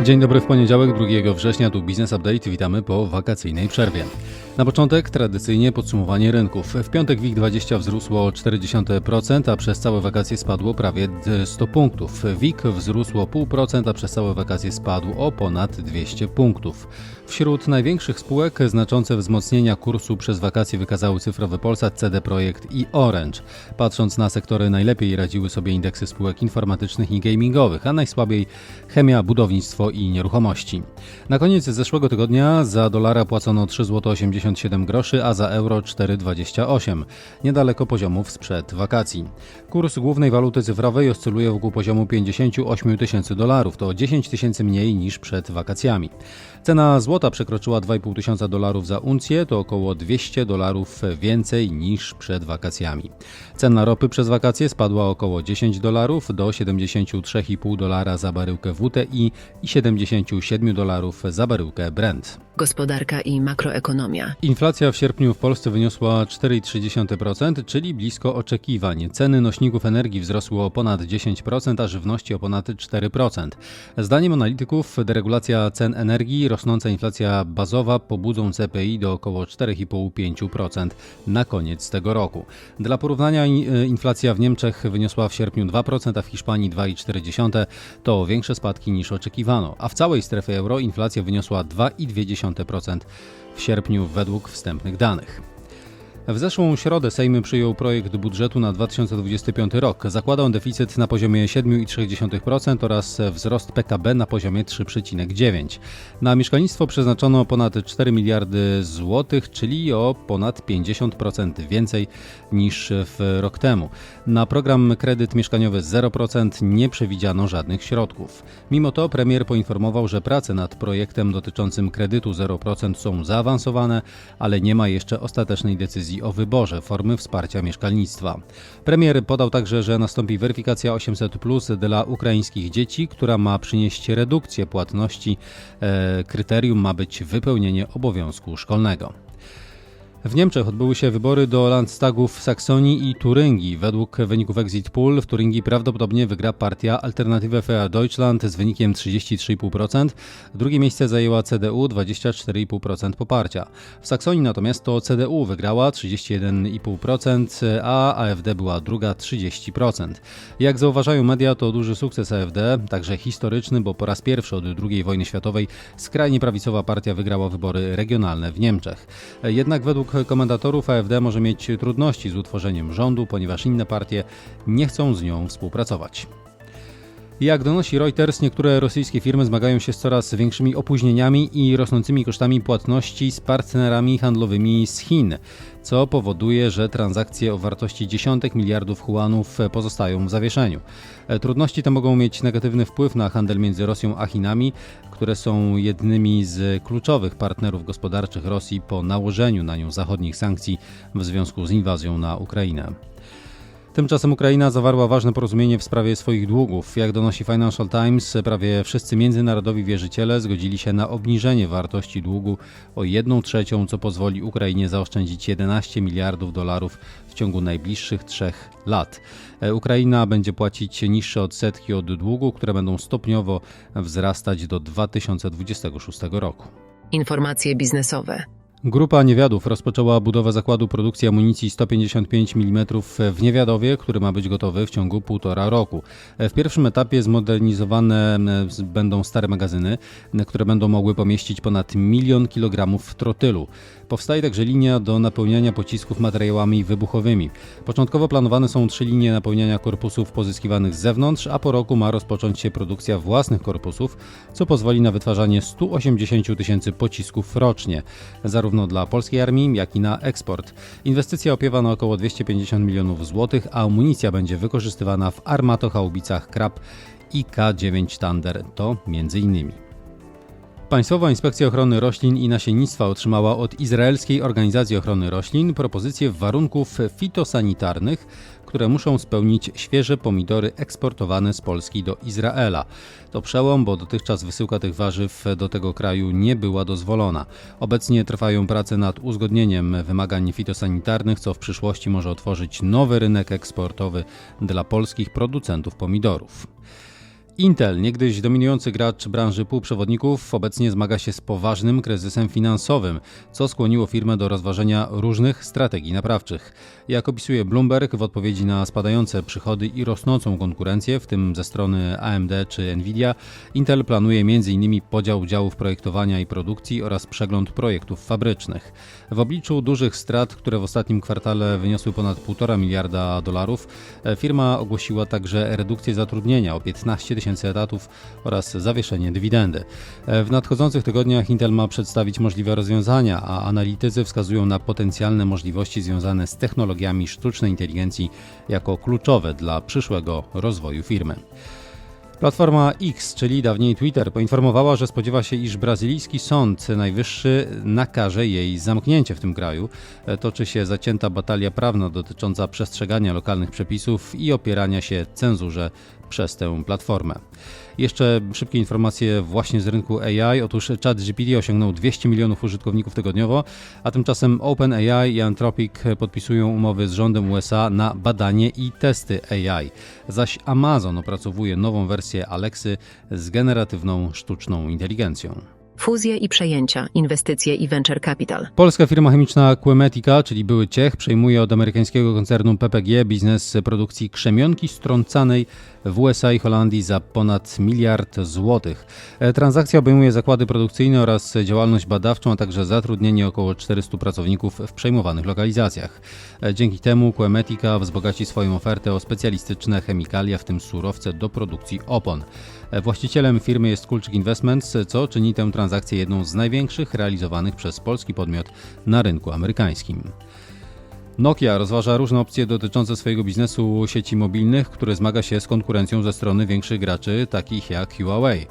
Dzień dobry w poniedziałek, 2 września, tu Business Update. Witamy po wakacyjnej przerwie. Na początek tradycyjnie podsumowanie rynków. W piątek WIG20 wzrósło o 0,4%, a przez całe wakacje spadło prawie 100 punktów. WIG wzrósło 0,5%, a przez całe wakacje spadł o ponad 200 punktów. Wśród największych spółek znaczące wzmocnienia kursu przez wakacje wykazały cyfrowy Polsat, CD Projekt i Orange. Patrząc na sektory najlepiej radziły sobie indeksy spółek informatycznych i gamingowych, a najsłabiej chemia, budownictwo i nieruchomości. Na koniec zeszłego tygodnia za dolara płacono 3,87 zł, a za euro 4,28, niedaleko poziomów sprzed wakacji. Kurs głównej waluty cyfrowej oscyluje wokół poziomu 58 tysięcy dolarów, to 10 tysięcy mniej niż przed wakacjami. Cena złota przekroczyła 2,5 tysiąca dolarów za uncję, to około 200 dolarów więcej niż przed wakacjami. Cena ropy przez wakacje spadła około 10 dolarów do 73,5 dolara za baryłkę WTI i 77 dolarów za baryłkę Brent. Gospodarka i makroekonomia. Inflacja w sierpniu w Polsce wyniosła 4,3%, czyli blisko oczekiwań. Ceny nośników energii wzrosły o ponad 10%, a żywności o ponad 4%. Zdaniem analityków deregulacja cen energii, rosnąca inflacja bazowa pobudzą CPI do około 4,5-5% na koniec tego roku. Dla porównania inflacja w Niemczech wyniosła w sierpniu 2%, a w Hiszpanii 2,4%. To większe spadki niż oczekiwano, a w całej strefie euro inflacja wyniosła 2,2% w sierpniu według wstępnych danych. W zeszłą środę Sejmy przyjął projekt budżetu na 2025 rok. Zakłada on deficyt na poziomie 7,3% oraz wzrost PKB na poziomie 3,9%. Na mieszkalnictwo przeznaczono ponad 4 miliardy złotych, czyli o ponad 50% więcej niż w rok temu. Na program kredyt mieszkaniowy 0% nie przewidziano żadnych środków. Mimo to premier poinformował, że prace nad projektem dotyczącym kredytu 0% są zaawansowane, ale nie ma jeszcze ostatecznej decyzji decyzji o wyborze formy wsparcia mieszkalnictwa. Premier podał także, że nastąpi weryfikacja 800 plus dla ukraińskich dzieci, która ma przynieść redukcję płatności. E, kryterium ma być wypełnienie obowiązku szkolnego. W Niemczech odbyły się wybory do Landtagów w Saksonii i Turyngii. Według wyników Exit Poll w Turyngii prawdopodobnie wygra partia Alternative für Deutschland z wynikiem 33,5%. Drugie miejsce zajęła CDU 24,5% poparcia. W Saksonii natomiast to CDU wygrała 31,5%, a AfD była druga 30%. Jak zauważają media, to duży sukces AfD, także historyczny, bo po raz pierwszy od II wojny światowej skrajnie prawicowa partia wygrała wybory regionalne w Niemczech. Jednak według komentatorów AfD może mieć trudności z utworzeniem rządu, ponieważ inne partie nie chcą z nią współpracować. Jak donosi Reuters, niektóre rosyjskie firmy zmagają się z coraz większymi opóźnieniami i rosnącymi kosztami płatności z partnerami handlowymi z Chin, co powoduje, że transakcje o wartości dziesiątek miliardów huanów pozostają w zawieszeniu. Trudności te mogą mieć negatywny wpływ na handel między Rosją a Chinami, które są jednymi z kluczowych partnerów gospodarczych Rosji po nałożeniu na nią zachodnich sankcji w związku z inwazją na Ukrainę. Tymczasem Ukraina zawarła ważne porozumienie w sprawie swoich długów. Jak donosi Financial Times, prawie wszyscy międzynarodowi wierzyciele zgodzili się na obniżenie wartości długu o 1 trzecią, co pozwoli Ukrainie zaoszczędzić 11 miliardów dolarów w ciągu najbliższych trzech lat. E, Ukraina będzie płacić niższe odsetki od długu, które będą stopniowo wzrastać do 2026 roku. Informacje biznesowe. Grupa Niewiadów rozpoczęła budowę zakładu produkcji amunicji 155 mm w Niewiadowie, który ma być gotowy w ciągu półtora roku. W pierwszym etapie zmodernizowane będą stare magazyny, które będą mogły pomieścić ponad milion kilogramów trotylu. Powstaje także linia do napełniania pocisków materiałami wybuchowymi. Początkowo planowane są trzy linie napełniania korpusów pozyskiwanych z zewnątrz, a po roku ma rozpocząć się produkcja własnych korpusów, co pozwoli na wytwarzanie 180 tysięcy pocisków rocznie. Zarówno zarówno dla polskiej armii, jak i na eksport. Inwestycja opiewa na około 250 milionów złotych, a amunicja będzie wykorzystywana w armatochaubicach Krab i K9 Thunder. To między innymi. Państwowa Inspekcja Ochrony Roślin i Nasiennictwa otrzymała od Izraelskiej Organizacji Ochrony Roślin propozycję warunków fitosanitarnych, które muszą spełnić świeże pomidory eksportowane z Polski do Izraela. To przełom, bo dotychczas wysyłka tych warzyw do tego kraju nie była dozwolona. Obecnie trwają prace nad uzgodnieniem wymagań fitosanitarnych, co w przyszłości może otworzyć nowy rynek eksportowy dla polskich producentów pomidorów. Intel, niegdyś dominujący gracz branży półprzewodników, obecnie zmaga się z poważnym kryzysem finansowym, co skłoniło firmę do rozważenia różnych strategii naprawczych. Jak opisuje Bloomberg, w odpowiedzi na spadające przychody i rosnącą konkurencję, w tym ze strony AMD czy Nvidia, Intel planuje m.in. podział udziałów projektowania i produkcji oraz przegląd projektów fabrycznych. W obliczu dużych strat, które w ostatnim kwartale wyniosły ponad 1,5 miliarda dolarów, firma ogłosiła także redukcję zatrudnienia o 15 tysięcy etatów oraz zawieszenie dywidendy. W nadchodzących tygodniach Intel ma przedstawić możliwe rozwiązania, a analitycy wskazują na potencjalne możliwości związane z technologiami sztucznej inteligencji jako kluczowe dla przyszłego rozwoju firmy. Platforma X, czyli dawniej Twitter, poinformowała, że spodziewa się, iż brazylijski sąd najwyższy nakaże jej zamknięcie w tym kraju. Toczy się zacięta batalia prawna dotycząca przestrzegania lokalnych przepisów i opierania się cenzurze przez tę platformę. Jeszcze szybkie informacje właśnie z rynku AI. Otóż ChatGPT osiągnął 200 milionów użytkowników tygodniowo, a tymczasem OpenAI i Anthropic podpisują umowy z rządem USA na badanie i testy AI. Zaś Amazon opracowuje nową wersję Alexy z generatywną sztuczną inteligencją. Fuzje i przejęcia, inwestycje i venture capital. Polska firma chemiczna Quemetica, czyli były Ciech, przejmuje od amerykańskiego koncernu PPG biznes produkcji krzemionki strącanej w USA i Holandii za ponad miliard złotych. Transakcja obejmuje zakłady produkcyjne oraz działalność badawczą, a także zatrudnienie około 400 pracowników w przejmowanych lokalizacjach. Dzięki temu Quemetica wzbogaci swoją ofertę o specjalistyczne chemikalia, w tym surowce do produkcji opon. Właścicielem firmy jest Kulczyk Investments, co czyni tę transakcję jedną z największych realizowanych przez polski podmiot na rynku amerykańskim. Nokia rozważa różne opcje dotyczące swojego biznesu sieci mobilnych, który zmaga się z konkurencją ze strony większych graczy, takich jak Huawei.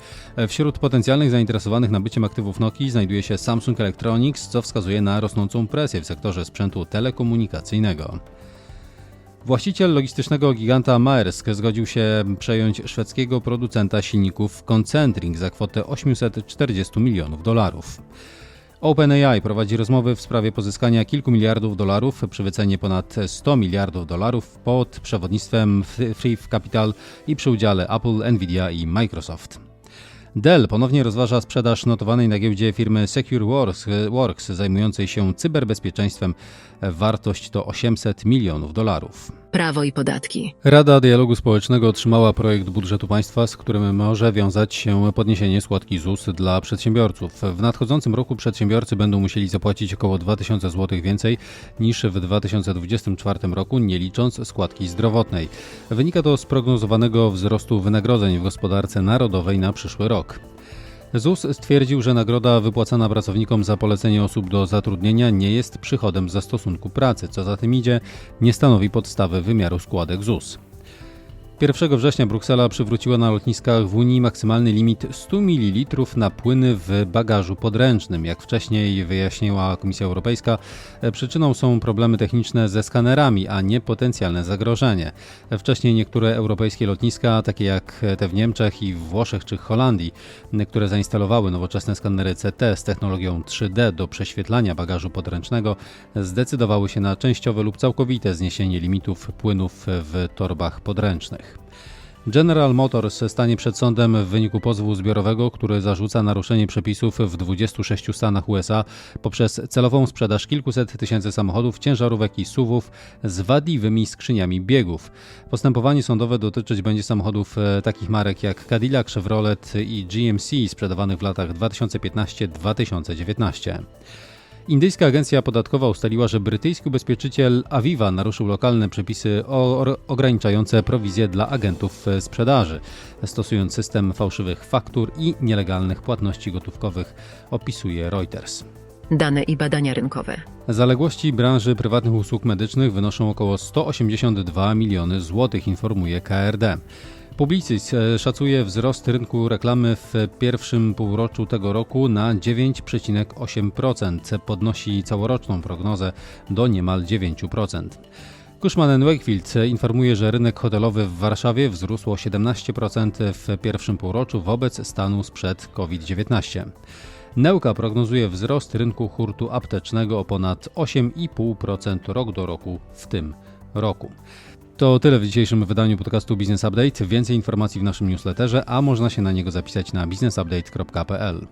Wśród potencjalnych zainteresowanych nabyciem aktywów Nokii znajduje się Samsung Electronics, co wskazuje na rosnącą presję w sektorze sprzętu telekomunikacyjnego. Właściciel logistycznego giganta Maersk zgodził się przejąć szwedzkiego producenta silników Concentring za kwotę 840 milionów dolarów. OpenAI prowadzi rozmowy w sprawie pozyskania kilku miliardów dolarów przy wycenie ponad 100 miliardów dolarów pod przewodnictwem Free Capital i przy udziale Apple, Nvidia i Microsoft. Dell ponownie rozważa sprzedaż notowanej na giełdzie firmy SecureWorks Works, zajmującej się cyberbezpieczeństwem. Wartość to 800 milionów dolarów. Prawo i podatki. Rada Dialogu Społecznego otrzymała projekt budżetu państwa, z którym może wiązać się podniesienie składki ZUS dla przedsiębiorców. W nadchodzącym roku przedsiębiorcy będą musieli zapłacić około 2000 zł więcej niż w 2024 roku, nie licząc składki zdrowotnej. Wynika to z prognozowanego wzrostu wynagrodzeń w gospodarce narodowej na przyszły rok. ZUS stwierdził, że nagroda wypłacana pracownikom za polecenie osób do zatrudnienia nie jest przychodem ze stosunku pracy, co za tym idzie, nie stanowi podstawy wymiaru składek ZUS. 1 września Bruksela przywróciła na lotniskach w Unii maksymalny limit 100 ml na płyny w bagażu podręcznym. Jak wcześniej wyjaśniła Komisja Europejska, przyczyną są problemy techniczne ze skanerami, a nie potencjalne zagrożenie. Wcześniej niektóre europejskie lotniska, takie jak te w Niemczech i w Włoszech czy Holandii, które zainstalowały nowoczesne skanery CT z technologią 3D do prześwietlania bagażu podręcznego, zdecydowały się na częściowe lub całkowite zniesienie limitów płynów w torbach podręcznych. General Motors stanie przed sądem w wyniku pozwu zbiorowego, który zarzuca naruszenie przepisów w 26 stanach USA poprzez celową sprzedaż kilkuset tysięcy samochodów, ciężarówek i suwów z wadliwymi skrzyniami biegów. Postępowanie sądowe dotyczyć będzie samochodów takich marek jak Cadillac, Chevrolet i GMC sprzedawanych w latach 2015-2019. Indyjska agencja podatkowa ustaliła, że brytyjski ubezpieczyciel Aviva naruszył lokalne przepisy ograniczające prowizje dla agentów sprzedaży, stosując system fałszywych faktur i nielegalnych płatności gotówkowych, opisuje Reuters. Dane i badania rynkowe. Zaległości branży prywatnych usług medycznych wynoszą około 182 miliony złotych, informuje KRD. Publicis szacuje wzrost rynku reklamy w pierwszym półroczu tego roku na 9,8%. Podnosi całoroczną prognozę do niemal 9%. Cushman Wakefield informuje, że rynek hotelowy w Warszawie wzrósł o 17% w pierwszym półroczu wobec stanu sprzed COVID-19. Neuka prognozuje wzrost rynku hurtu aptecznego o ponad 8,5% rok do roku w tym roku. To tyle w dzisiejszym wydaniu podcastu Business Update. Więcej informacji w naszym newsletterze, a można się na niego zapisać na businessupdate.pl.